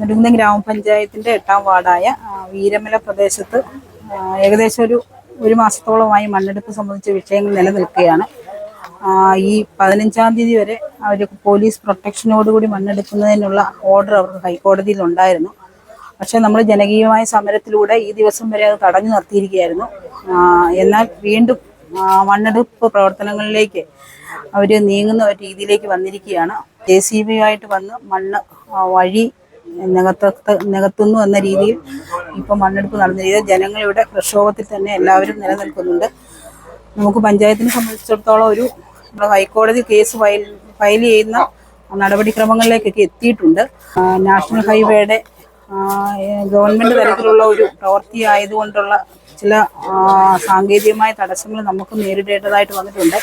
നെടുങ്കുന്നം ഗ്രാമപഞ്ചായത്തിന്റെ എട്ടാം വാർഡായ വീരമല പ്രദേശത്ത് ഏകദേശം ഒരു ഒരു മാസത്തോളമായി മണ്ണെടുപ്പ് സംബന്ധിച്ച വിഷയങ്ങൾ നിലനിൽക്കുകയാണ്. ഈ പതിനഞ്ചാം തീയതി വരെ അവർ പോലീസ് പ്രൊട്ടക്ഷനോടുകൂടി മണ്ണെടുക്കുന്നതിനുള്ള ഓർഡർ അവർക്ക് ഹൈക്കോടതിയിൽ ഉണ്ടായിരുന്നു. പക്ഷെ നമ്മൾ ജനകീയമായ സമരത്തിലൂടെ ഈ ദിവസം വരെ അത് തടഞ്ഞു നിർത്തിയിരിക്കുകയായിരുന്നു. എന്നാൽ വീണ്ടും മണ്ണെടുപ്പ് പ്രവർത്തനങ്ങളിലേക്ക് അവർ നീങ്ങുന്ന ഒരു രീതിയിലേക്ക് വന്നിരിക്കുകയാണ്. ജെ സി ബി ആയിട്ട് വന്ന് മണ്ണ് വഴി നികത്ത നികത്തുന്നു എന്ന രീതിയിൽ ഇപ്പം മണ്ണെടുപ്പ് നടന്ന രീതിയിൽ ജനങ്ങളിവിടെ പ്രക്ഷോഭത്തിൽ തന്നെ എല്ലാവരും നിലനിൽക്കുന്നുണ്ട്. നമുക്ക് പഞ്ചായത്തിനെ സംബന്ധിച്ചിടത്തോളം ഒരു ഹൈക്കോടതി കേസ് ഫയൽ ഫയൽ ചെയ്യുന്ന നടപടിക്രമങ്ങളിലേക്കൊക്കെ എത്തിയിട്ടുണ്ട്. നാഷണൽ ഹൈവേയുടെ ഗവൺമെന്റ് തലത്തിലുള്ള ഒരു പ്രവൃത്തി ആയതുകൊണ്ടുള്ള ചില സാങ്കേതികമായ തടസ്സങ്ങൾ നമുക്ക് നേരിടേണ്ടതായിട്ട് വന്നിട്ടുണ്ട്.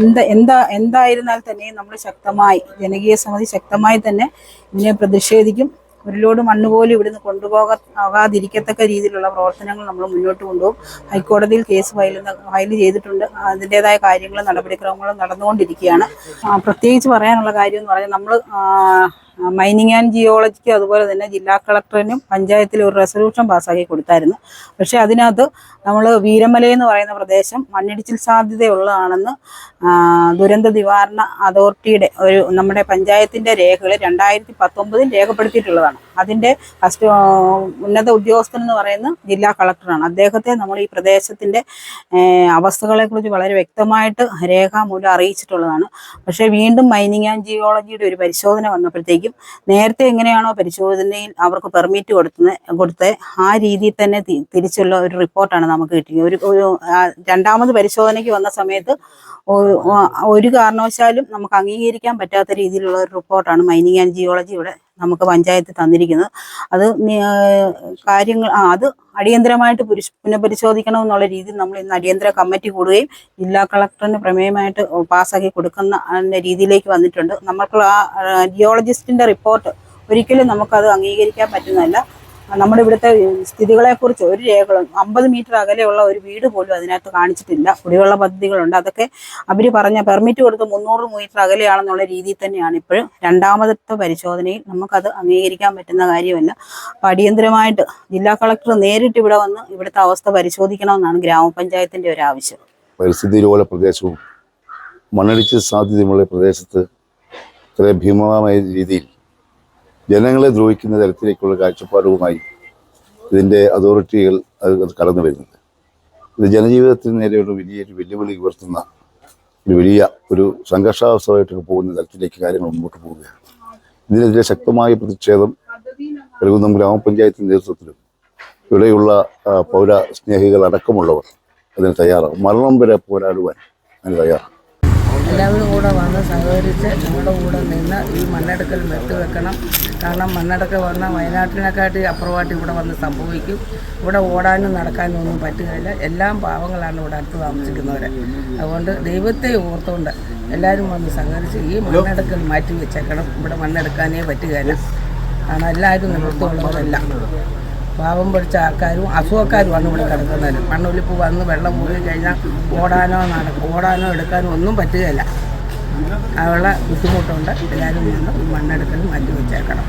എന്ത് എന്താ എന്തായിരുന്നാൽ തന്നെയും നമ്മൾ ശക്തമായി ജനകീയ സമിതി ശക്തമായി തന്നെ ഇതിനെ പ്രതിഷേധിക്കും. ഒരു ലോഡ് മണ്ണ് പോലും ഇവിടുന്ന് കൊണ്ടുപോകാതിരിക്കത്തക്ക രീതിയിലുള്ള പ്രവർത്തനങ്ങൾ നമ്മൾ മുന്നോട്ട് കൊണ്ടുപോകും. ഹൈക്കോടതിയിൽ കേസ് ഫയൽ ഫയൽ ചെയ്തിട്ടുണ്ട്. അതിന്റെതായ കാര്യങ്ങളും നടപടിക്രമങ്ങളും നടന്നുകൊണ്ടിരിക്കുകയാണ്. പ്രത്യേകിച്ച് പറയാനുള്ള കാര്യം എന്ന് പറഞ്ഞാൽ നമ്മൾ മൈനിങ് ആൻഡ് ജിയോളജിക്ക് അതുപോലെ തന്നെ ജില്ലാ കളക്ടറിനും പഞ്ചായത്തിൽ ഒരു റെസൊല്യൂഷൻ പാസ്സാക്കി കൊടുത്തായിരുന്നു. പക്ഷേ അതിനകത്ത് നമ്മൾ വീരമല എന്ന് പറയുന്ന പ്രദേശം മണ്ണിടിച്ചിൽ സാധ്യതയുള്ളതാണെന്ന് ദുരന്ത നിവാരണ അതോറിറ്റിയുടെ ഒരു നമ്മുടെ പഞ്ചായത്തിന്റെ രേഖകൾ രണ്ടായിരത്തി പത്തൊമ്പതിൽ രേഖപ്പെടുത്തിയിട്ടുള്ളതാണ്. അതിന്റെ ഫസ്റ്റ് ഉന്നത ഉദ്യോഗസ്ഥൻ എന്ന് പറയുന്ന ജില്ലാ കളക്ടറാണ് അദ്ദേഹത്തെ നമ്മൾ ഈ പ്രദേശത്തിന്റെ അവസ്ഥകളെക്കുറിച്ച് വളരെ വ്യക്തമായിട്ട് രേഖാമൂലം അറിയിച്ചിട്ടുള്ളതാണ്. പക്ഷേ വീണ്ടും മൈനിങ് ആൻഡ് ജിയോളജിയുടെ ഒരു പരിശോധന വന്നപ്പോഴത്തേക്കും നേരത്തെ എങ്ങനെയാണോ പരിശോധനയിൽ അവർക്ക് പെർമിറ്റ് കൊടുത്തുന്നത് കൊടുത്ത് ആ രീതിയിൽ തന്നെ തിരിച്ചുള്ള ഒരു റിപ്പോർട്ടാണ് നമുക്ക് കിട്ടിയത്. ഒരു രണ്ടാമത് പരിശോധനയ്ക്ക് വന്ന സമയത്ത് ഒരു കാരണവശാലും നമുക്ക് അംഗീകരിക്കാൻ പറ്റാത്ത രീതിയിലുള്ള ഒരു റിപ്പോർട്ടാണ് മൈനിങ് ആൻഡ് ജിയോളജി ഇവിടെ നമുക്ക് പഞ്ചായത്ത് തന്നിരിക്കുന്നത്. അത് കാര്യങ്ങൾ അത് അടിയന്തരമായിട്ട് പുനഃപരിശോധിക്കണം എന്നുള്ള രീതിയിൽ നമ്മൾ ഇന്ന് അടിയന്തര കമ്മിറ്റി കൂടുകയും ജില്ലാ കളക്ടറിന് പ്രമേയമായിട്ട് പാസ്സാക്കി കൊടുക്കുന്ന രീതിയിലേക്ക് വന്നിട്ടുണ്ട്. നമ്മൾക്കുള്ള ആ ജിയോളജിസ്റ്റിന്റെ റിപ്പോർട്ട് ഒരിക്കലും നമുക്കത് അംഗീകരിക്കാൻ പറ്റുന്നതല്ല. നമ്മുടെ ഇവിടുത്തെ സ്ഥിതികളെക്കുറിച്ച് ഒരു രേഖകളും അമ്പത് മീറ്റർ അകലെയുള്ള ഒരു വീട് പോലും അതിനകത്ത് കാണിച്ചിട്ടില്ല. കുടിവെള്ള പദ്ധതികളുണ്ട്. അതൊക്കെ അവർ പറഞ്ഞ പെർമിറ്റ് കൊടുത്ത് മുന്നൂറ് മീറ്റർ അകലെയാണെന്നുള്ള രീതിയിൽ തന്നെയാണ് ഇപ്പോഴും. രണ്ടാമത്തെ പരിശോധനയിൽ നമുക്കത് അംഗീകരിക്കാൻ പറ്റുന്ന കാര്യമല്ല. അപ്പോൾ അടിയന്തരമായിട്ട് ജില്ലാ കളക്ടർ നേരിട്ട് ഇവിടെ വന്ന് ഇവിടുത്തെ അവസ്ഥ പരിശോധിക്കണമെന്നാണ് ഗ്രാമപഞ്ചായത്തിന്റെ ഒരു ആവശ്യം. പരിസ്ഥിതി ലോല പ്രദേശവും മണ്ണിടിച്ചിൽ സാധ്യതയുള്ള പ്രദേശത്ത് ഭീമമായ രീതിയിൽ ജനങ്ങളെ ദ്രോഹിക്കുന്ന തരത്തിലേക്കുള്ള കാഴ്ചപ്പാടുമായി ഇതിന്റെ അതോറിറ്റികൾ അത് കടന്നു വരുന്നുണ്ട്. ഇത് ജനജീവിതത്തിന് നേരെയുള്ള വലിയൊരു വെല്ലുവിളി ഉയർത്തുന്ന ഒരു വലിയ ഒരു സംഘർഷാവസ്ഥമായിട്ടൊക്കെ പോകുന്ന തരത്തിലേക്ക് കാര്യങ്ങൾ മുമ്പോട്ട് പോവുകയാണ്. ഇതിനെതിരെ ശക്തമായ പ്രതിഷേധം പെരുകുന്നം ഗ്രാമപഞ്ചായത്തിന്റെ നേതൃത്വത്തിലും ഇവിടെയുള്ള പൗര സ്നേഹികൾ അടക്കമുള്ളവർ അതിന് തയ്യാറാകും മരണം വരെ പോരാടുവാൻ അതിന് തയ്യാറാണ് എല്ലാവരും കൂടെ വന്ന് സഹകരിച്ച് ഞങ്ങളുടെ കൂടെ നിന്ന് ഈ മണ്ണെടുക്കൽ വെക്കണം. കാരണം മണ്ണെടുക്കൽ വന്ന വയനാട്ടിനെക്കാട്ടി അപ്പുറമായിട്ട് ഇവിടെ വന്ന് സംഭവിക്കും. ഇവിടെ ഓടാനും നടക്കാനും ഒന്നും പറ്റുകയില്ല. എല്ലാം പാവങ്ങളാണ് ഇവിടെ അടുത്ത് താമസിക്കുന്നവർ അതുകൊണ്ട് ദൈവത്തെ ഓർത്തുകൊണ്ട് എല്ലാവരും വന്ന് സഹകരിച്ച് ഈ മണ്ണെടുക്കൽ മാറ്റി വെച്ചേക്കണം. ഇവിടെ മണ്ണെടുക്കാനേ പറ്റുകയില്ല. കാരണം എല്ലാവരും നിവൃത്തമുള്ളവരല്ല പാവം പിടിച്ച ആൾക്കാരും അസുഖക്കാരുമാണ് ഇവിടെ കിടക്കുന്നത്. മണ്ണൊലിപ്പ് വന്ന് വെള്ളം മുങ്ങി കഴിഞ്ഞാൽ ഓടാനോ നട ഓടാനോ എടുക്കാനോ ഒന്നും പറ്റുകയില്ല. അതുള്ള ബുദ്ധിമുട്ടുണ്ട്. എല്ലാവരും വന്ന് മണ്ണെടുക്കൽ മാറ്റി വെച്ചേക്കണം.